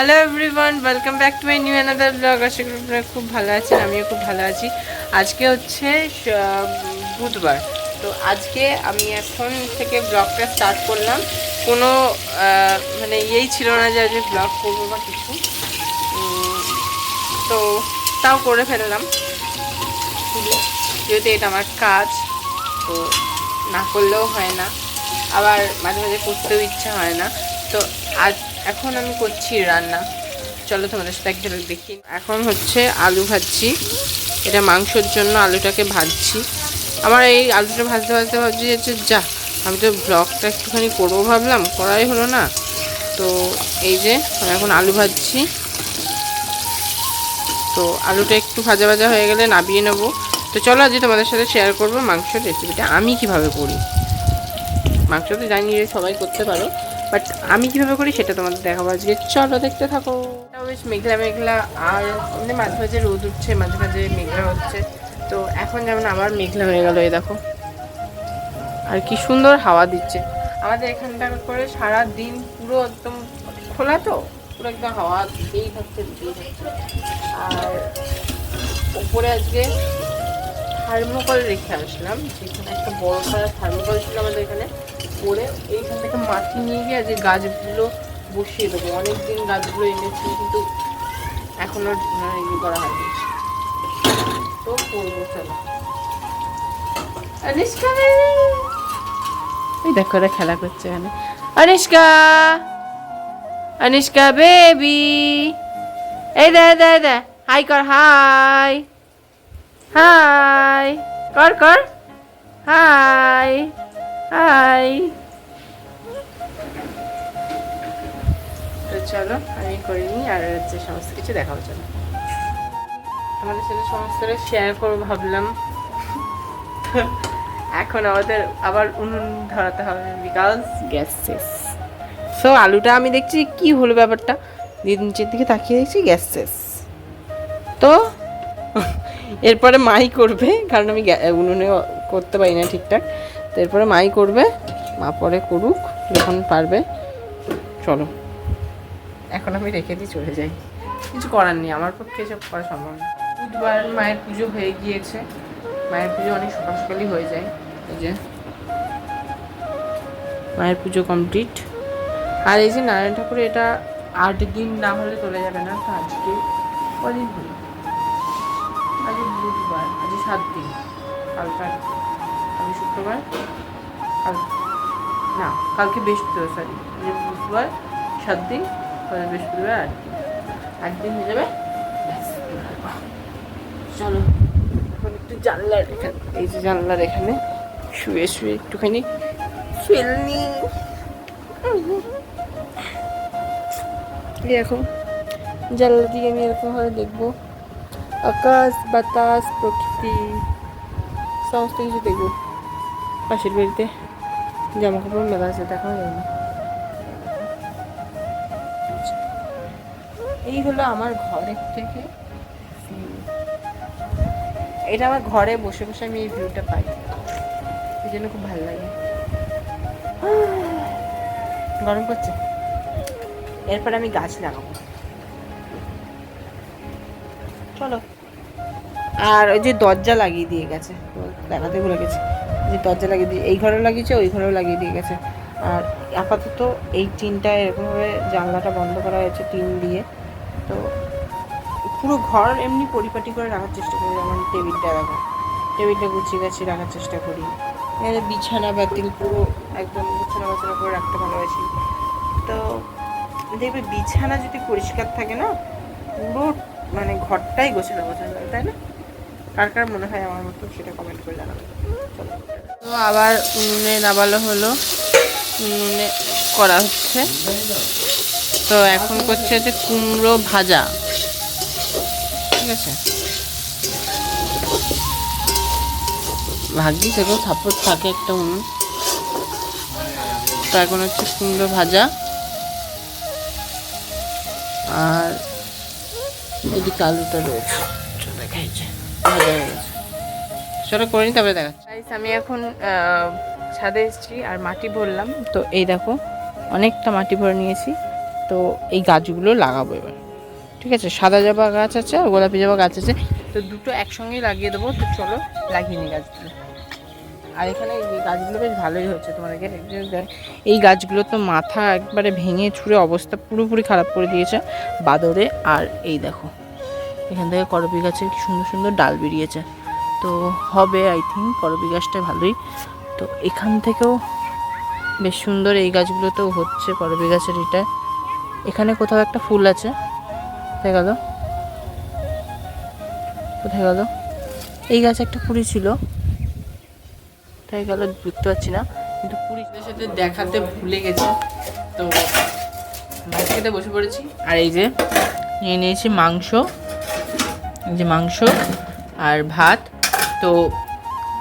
Hello everyone welcome back to my new another blog আশা করি আপনারা খুব ভালো আছেন, আমিও খুব ভালো আছি। আজকে হচ্ছে বুধবার। তো আজকে আমি এখন থেকে ব্লগটা স্টার্ট করলাম। কোনো মানে ইয়েই ছিল না যে আজকে ব্লগ করব বা কিছু। তো তাও করে ফেললাম। যেহেতু এটা আমার কাজ, তো না করলেও হয় না। আবার মাঝে মাঝে করতেও ইচ্ছা হয় না। তো আজ এখন আমি করছি রান্না। চলো তোমাদের সাথে একদিন দেখি। এখন হচ্ছে আলু ভাজছি। এটা মাংসর জন্য আলুটাকে ভাজছি। আমার এই আলুটা ভাজতে ভাজতে ভাবছি যে, যা আমি তো ব্লগটা একটুখানি করব ভাবলাম, করাই হলো না। তো এই যে, আমি এখন আলু ভাজছি। তো আলুটা একটু ভাজা ভাজা হয়ে গেলে নাবিয়ে নেব। তো চলো আজকে তোমাদের সাথে শেয়ার করব মাংসের রেসিপিটা আমি কীভাবে করি? মাংস তো জানি সবাই করতে পারো। বাট আমি কীভাবে করি সেটা তোমাদের দেখাবো আজকে। চলো দেখতে থাকো। বেশ মেঘলা মেঘলা, আর এমনি মাঝে মাঝে রোদ উঠছে, মাঝে মাঝে মেঘলা হচ্ছে। তো এখন যেমন আবার মেঘলা হয়ে গেল, এই দেখো। আর কি সুন্দর হাওয়া দিচ্ছে। আমাদের এখানটা করে সারা দিন পুরো একদম খোলা তো, পুরো একদম হাওয়া দিতেই থাকছে আর উপরে আজকে থার্মোকল রেখে আসলাম, যেখানে একটা বড় পাড়া থার্মোকল ছিল আমাদের এখানে। পরে এইখান থেকে মাটি নিয়ে গিয়ে আজকে গাছগুলো বসিয়ে দেবো। অনেকদিন গাছগুলো এনেছি, কিন্তু এখনও মানে ইয়ে করা হয়নি। তো করব, চলো। এই দেখো, ওরা খেলা করছে এখানে। অনুষ্কা অনুষ্কা বেবি! এই দে দে দে। হাই কর, হাই। হাই। কর কর। হাই। হাই তো চলো, আমি করিনি আর হচ্ছে সমস্ত কিছু দেখাবো, চলো। আমাদের সাথে সমস্তটা শেয়ার করব, ভাবলাম। এখন আমাদের আবার উনুন ধরাতে হবে বিকজ গ্যাস শেষ সো আলুটা আমি দেখছি, কি হলো ব্যাপারটা? দিয়ে নিচের দিকে তাকিয়ে দেখছি গ্যাস শেষ তো, এরপরে মাই করবে, কারণ আমি উনুনে করতে পারি না ঠিকঠাক। এরপরে মাই করবে, মা পরে করুক, যখন পারবে। চলো। এখন আমি রেখে দিয়ে চলে যাই। কিছু করার নেই, আমার পক্ষে এসব করা সম্ভব না। বুধবার মায়ের পুজো হয়ে গিয়েছে। মায়ের পুজো অনেক সকাল সকালই হয়ে যায়। এই যে। মায়ের পুজো কমপ্লিট। আর এই যে নারায়ণ ঠাকুর, এটা আট দিন না হলে চলে যাবে না, তো আজকে কদিন হলো? আজ বুধবার আজ সাত দিন, কালকে আমি শুক্রবার। কাল না, কালকে বৃহস্পতিবার সরি বুধবার সাত দিন পরে বৃহস্পতিবার আট দিন আট হয়ে যাবে। চলো, এখন একটু জানলার এখানে। এই যে জানলার এখানে শুয়ে শুয়ে একটুখানি ফেলনি এরকম জানলা দিয়ে আমি এরকম ভাবে দেখব। আকাশ, বাতাস, প্রকৃতি, সমস্ত কিছু দেখব। পাশের বাড়িতে জামা কাপড় মেলা আছে দেখা যায় না। এই হলো আমার ঘরের থেকে এটা আমার ঘরে বসে বসে আমি এই ভিউটা পাই। এই জন্য খুব ভালো লাগে। গরম করছে এরপরে আমি গাছ লাগাবো। চলো। আর ওই যে দরজা লাগিয়ে দিয়ে গেছে দেখাতে ভুলে গেছি। যে দরজা লাগিয়ে দিয়ে এই ঘরেও লাগিয়েছে, ওই ঘরেও লাগিয়ে দিয়ে গেছে। আর আপাতত এই টিনটা এরকমভাবে জানলাটা বন্ধ করা হয়েছে টিন দিয়ে। তো পুরো ঘর এমনি পরিপাটি করে রাখার চেষ্টা করি, যেমন টেবিলটা রাখা। টেবিলটা গুছিয়ে গাছিয়ে রাখার চেষ্টা করি। এখানে বিছানা বাতিল পুরো একদম বিছানা বাছানা করে রাখতে ভালোবাসি। তো দেখবে বিছানা যদি পরিষ্কার থাকে না, পুরো মানে ঘরটাই গোছানো গোছানো, তাই না? কার কার মনে হয় আমার মতো সেটা কমেন্ট করে জানাবে। চলো। তো আবার উনুনে নাবালো হলো। উনুনে করা হচ্ছে। তো এখন করছে হচ্ছে কুমড়ো ভাজা। ঠিক আছে? ভাগ্যি সেগুলো সাপোর্ট থাকে একটা উনুন। তো এখন হচ্ছে কুমড়ো ভাজা। আর এদিকে আলুটা রয়েছে। ভাজা চলো করে নি তারপরে দেখাচ্ছি। আমি এখন ছাদে এসেছি আর মাটি ভরলাম। তো এই দেখো, অনেকটা মাটি ভরে নিয়েছি। তো এই গাছগুলো লাগাবো এবার। ঠিক আছে, সাদা জবা গাছ আছে আর গোলাপি জবা গাছ আছে। তো দুটো একসঙ্গেই লাগিয়ে দেবো। তো চলো, লাগিয়ে নিই গাছগুলো। আর এখানে এই গাছগুলো বেশ ভালোই হচ্ছে তোমাদেরকে। এই গাছগুলো তো মাথা একবারে ভেঙে ছুঁড়ে অবস্থা পুরোপুরি খারাপ করে দিয়েছে বাদরে। আর এই দেখো, এখান থেকে করবি গাছের সুন্দর সুন্দর ডাল বেরিয়েছে। তো হবে আই থিঙ্ক করবি গাছটা ভালোই। তো এখান থেকেও বেশ সুন্দর এই গাছগুলোতেও হচ্ছে করবি গাছের এটা। এখানে কোথাও একটা ফুল আছে, কোথায় গেল? কোথায় গেল? এই গাছে একটা কুড়ি ছিল। কোথায় গেল বুঝতে পারছি না। কিন্তু কুড়িদের সাথে দেখাতে ভুলে গেছি। তো ভাত খেতে বসে পড়েছি। আর এই যে, নিয়ে নিয়েছি মাংস। এই যে মাংস আর ভাত। তো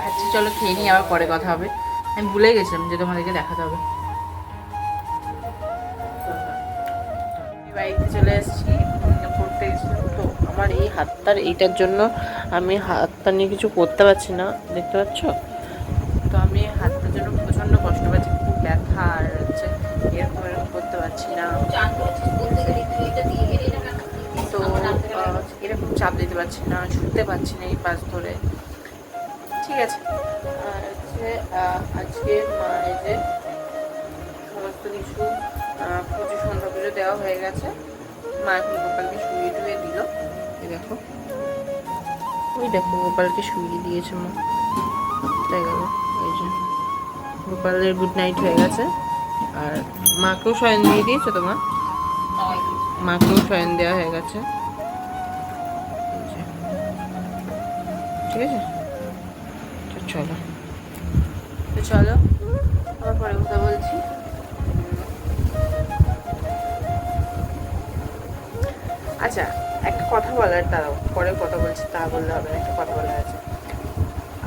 খাচ্ছি চলো খেয়ে নিই আবার পরে কথা হবে। আমি ভুলে গেছিলাম যে তোমাদেরকে দেখাতে হবে। বাড়িতে চলে এসেছি পড়তে গেছিলাম তো আমার এই হাতটার এইটার জন্য আমি হাতটা নিয়ে কিছু করতে পারছি না, দেখতে পাচ্ছ? তো আমি হাতটার জন্য প্রচণ্ড কষ্ট পাচ্ছি, খুব ব্যথা আর হচ্ছে এরকম এরকম করতে পারছি না। তো এরকম চাপ দিতে পারছি না, শুতে পারছি না এই পাশ ধরে। ঠিক আছে। আর হচ্ছে আজকে এই সমস্ত কিছু পুজো সন্ধ্যা পুজো দেওয়া হয়ে গেছে। মা এখন গোপালকে শুয়ে টুয়ে দিল। দেখো। ওই দেখো, গোপালকে শুয়ে দিয়েছে মা। তাই গেল? এই যে, গোপালের গুড নাইট হয়ে গেছে। আর মাকেও শয়ন দিয়ে দিয়েছ তো মা? মাকেও শয়ন দেওয়া হয়ে গেছে। ঠিক আছে? চলো। তো চলো, আবার পরে কথা বলছি। আচ্ছা একটা কথা বলার তারাও পরে কথা বলছি, তা বললে হবে না, একটা কথা বলার আছে।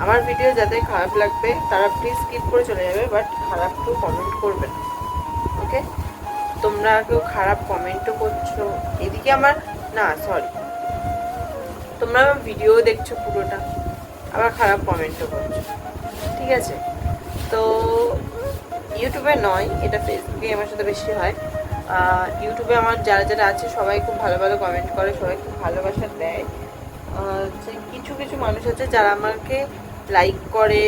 আমার ভিডিও যাদের খারাপ লাগবে, তারা প্লিজ স্কিপ করে চলে যাবে বাট খারাপ কেউ কমেন্ট করবে না ওকে তোমরা কেউ খারাপ কমেন্টও করছ। এদিকে আমার না সরি তোমরা আমার ভিডিও দেখছ পুরোটা। আবার খারাপ কমেন্টও করছ। ঠিক আছে? তো ইউটিউবে নয়, এটা ফেসবুকে আমার সাথে বেশি হয়। ইউটিউবে আমার যারা যারা আছে, সবাই খুব ভালো ভালো কমেন্ট করে, সবাই খুব ভালোবাসা দেয়। যে কিছু কিছু মানুষ আছে যারা আমাকে লাইক করে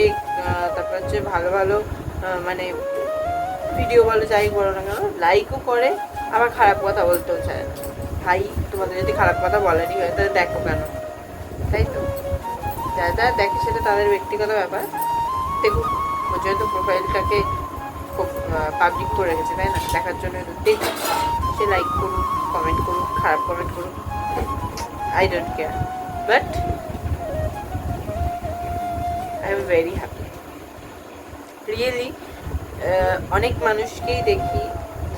তারপর হচ্ছে ভালো ভালো মানে ভিডিও বলো, যাই বলো না কেন লাইকও করে, আবার খারাপ কথা বলতেও চায় না। ভাই, তোমাদের যদি খারাপ কথা বলেনি হয়, তাহলে দেখো কেন। তাই তো? যারা যারা দেখে সেটা তাদের ব্যক্তিগত ব্যাপার। দেখুক ও যেহেতু প্রোফাইলটাকে খুব পাবলিক করে রেখেছে, তাই না? দেখার জন্য দেখুক সে লাইক করুক কমেন্ট করুক, খারাপ কমেন্ট করুক I don't care but I am very happy really অনেক মানুষকেই দেখি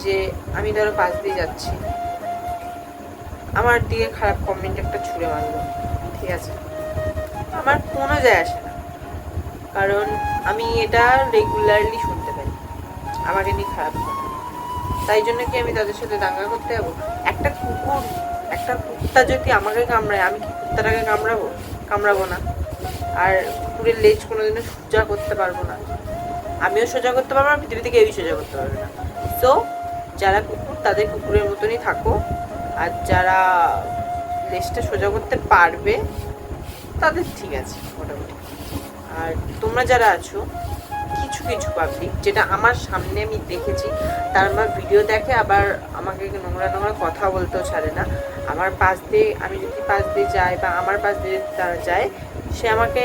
যে আমি ধরো পাশ দিয়ে যাচ্ছি। আমার দিকে খারাপ কমেন্ট একটা ছুঁড়ে মারলো। ঠিক আছে? আমার কোনো যায় আসে না। কারণ আমি এটা রেগুলারলি শুনতে পারি আমাকে নিয়ে খারাপ তাই জন্য কি আমি তাদের সাথে দাঙ্গা করতে যাব? একটা কুকুর, একটা কুত্তা যদি আমাকে কামড়ায়, আমি কি কুত্তাটাকে কামড়াবো? কামড়াবো না। আর কুকুরের লেজ কোনোদিনও সোজা করতে পারব না। আমিও সোজা করতে পারব না পৃথিবী থেকে কেউই সোজা করতে পারবে না। সো যারা কুকুর, তাদের কুকুরের মতনই থাকো। আর যারা লেজটা সোজা করতে পারবে তাদের ঠিক আছে, মোটামুটি। আর তোমরা যারা আছো, কিছু কিছু পাবলিক যেটা আমার সামনে আমি দেখেছি, তার আমার ভিডিও দেখে আবার আমাকে নোংরা নোংরা কথা বলতেও ছাড়ে না। আমার পাশ দিয়ে, আমি যদি পাশ দিয়ে যাই বা আমার পাশ দিয়ে তারা যায়, সে আমাকে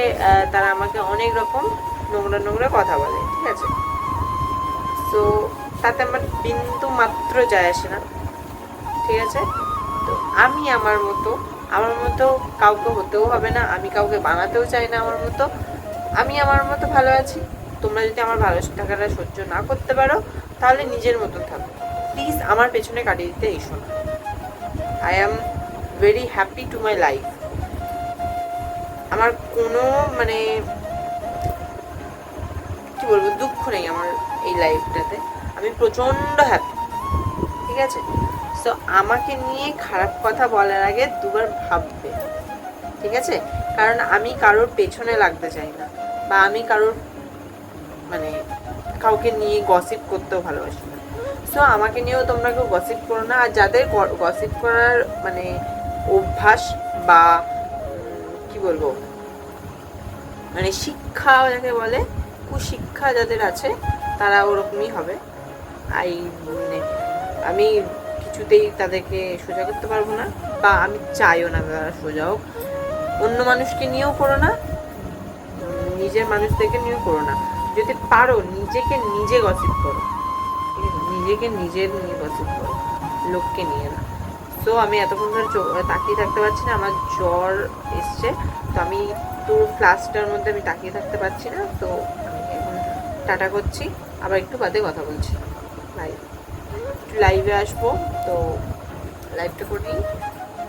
তারা আমাকে অনেক রকম নোংরা নোংরা কথা বলে, ঠিক আছে? তো তাতে আমার বিন্দু মাত্র যায় আসে না, ঠিক আছে? তো আমি আমার মতো আমার মতো কাউকে হতেও হবে না, আমি কাউকে বানাতেও চাই না আমার মতো। আমি আমার মতো ভালো আছি। তোমরা যদি আমার ভালো থাকাটা সহ্য না করতে পারো, তাহলে নিজের মতন থাকো। প্লিজ আমার পেছনে কাটিয়ে দিতে এসো না। I am very happy to my life আমার কোনো মানে কি বলব, দুঃখ নেই আমার এই লাইফটাতে আমি প্রচণ্ড হ্যাপি ঠিক আছে? সো আমাকে নিয়ে খারাপ কথা বলার আগে দুবার ভাববে, ঠিক আছে? কারণ আমি কারোর পেছনে লাগতে চাই না, বা আমি কারোর মানে কাউকে নিয়ে গসিপ করতেও ভালোবাসি না। সো আমাকে নিয়েও তোমরা কেউ গসিপ করো না, আর যাদের গসিপ করার মানে অভ্যাস বা কি বলব মানে শিক্ষা যাকে বলে, কুশিক্ষা যাদের আছে, তারা ওরকমই হবে। আই মানে আমি কিছুতেই তাদেরকে সোজা করতে পারব না, বা আমি চাইও না তারা সোজা হোক। অন্য মানুষকে নিয়েও করো না, নিজের মানুষদেরকে নিয়েও করো না। যদি পারো, নিজেকে নিজে গসিপ করো। নিজেকে নিজের নিয়ে গসিপ করো, লোককে নিয়ে না। তো আমি এতক্ষণ ধরে তাকিয়ে থাকতে পারছি না, আমার জ্বর এসছে। তো আমি পুরো ফ্লাস্কটার মধ্যে আমি তাকিয়ে থাকতে পারছি না। তো আমি এখন টাটা করছি, আবার একটু বাদে কথা বলছি। লাইভ লাইভে আসব তো লাইভটা করি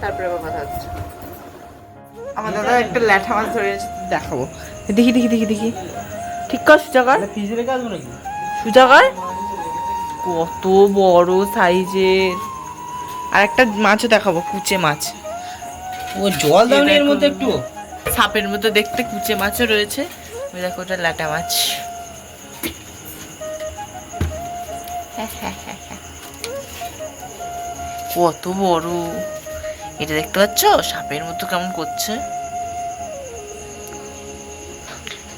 তারপরে আবার কথা হচ্ছে। আমার দাদা একটা ল্যাঠা মাছ ধরে দেখাবো। দেখি দেখি দেখি দেখি। ঠিক কর নাকি? সুজাকার কত বড় সাইজের। আর একটা মাছও দেখাবো কুচে মাছ। ও জল দাও এর মধ্যে একটু। সাপের মতো দেখতে কুচে মাছও রয়েছে। ওই দেখো ওটা লাটা মাছ। কত বড়। এটা দেখতে পাচ্ছ? সাপের মতো কেমন করছে।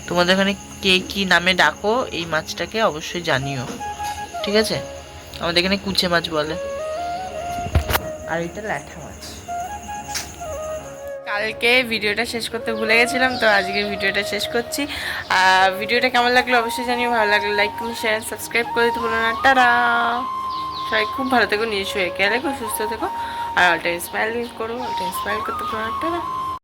তোমাদের ওখানে কে কি নামে ডাকো, এই মাছটাকে অবশ্যই জানিও। ঠিক আছে? আমাদের এখানে কুচে মাছ বলে। আর এটা ল্যাঠা মাছ। কালকে ভিডিওটা শেষ করতে ভুলে গেছিলাম, তো আজকে ভিডিওটা শেষ করছি। ভিডিওটা কেমন লাগল অবশ্যই জানিও। ভালো লাগলে লাইক কমেন্ট শেয়ার সাবস্ক্রাইব করে দিতে বলো না। টাটা! সবাই খুব ভালো থেকো নিজস্ব খেয়াল রেখো সুস্থ থেকো, আর অল টাইম স্মাইল করো অল টাইম স্মাইল করতে পারো, টাটা।